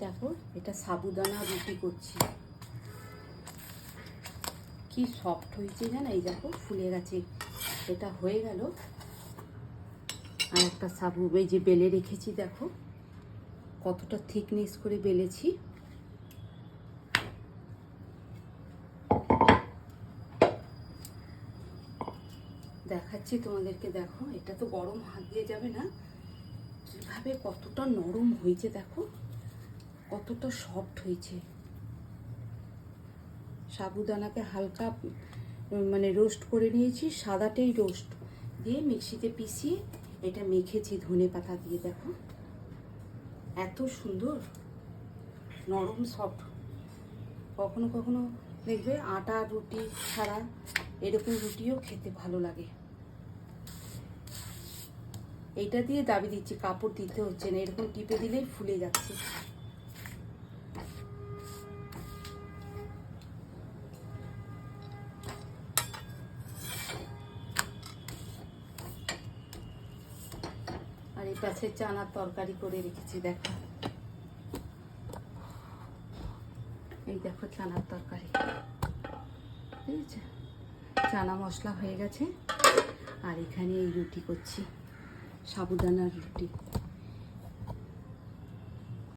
দেখো, এটা সাবুদানা রুটি করছি। কি সফট হয়েছে জানো? এই দেখো, ফুলে গেছে। এটা হয়ে গেল। আর একটা সাবু, এই যে বেলে রেখেছি, দেখো। কতটা থিকনেস করে বেলেছি। দেখাচ্ছি তোমাদেরকে, দেখো। এটা তো গরম হাত দিয়ে যাবে না। কীভাবে কতটা নরম হয়েছে, দেখো। কতটা সফট হয়েছে। সাবুদানাকে হালকা মানে রোস্ট করে নিয়েছি সাদাটাই রোস্ট দিয়ে মিক্সিতে পিষিয়ে এটা মেখেছি ধনে পাতা দিয়ে, দেখো। এত সুন্দর, নরম সফট কখনো কখনো দেখবে আটা, রুটি ছাড়া এরকম রুটিও খেতে ভালো লাগে। এইটা দিয়ে দাবি দিচ্ছি, কাপড় দিতে হচ্ছে না, এরকম টিপে দিলেই ফুলে যাচ্ছে। এই পাশে চানার তরকারি করে রেখেছি, দেখো। এই দেখো চানার তরকারি। বুঝেছ? চানা মশলা হয়ে গেছে। আর এখানে এই রুটি করছি, সাবুদানার রুটি।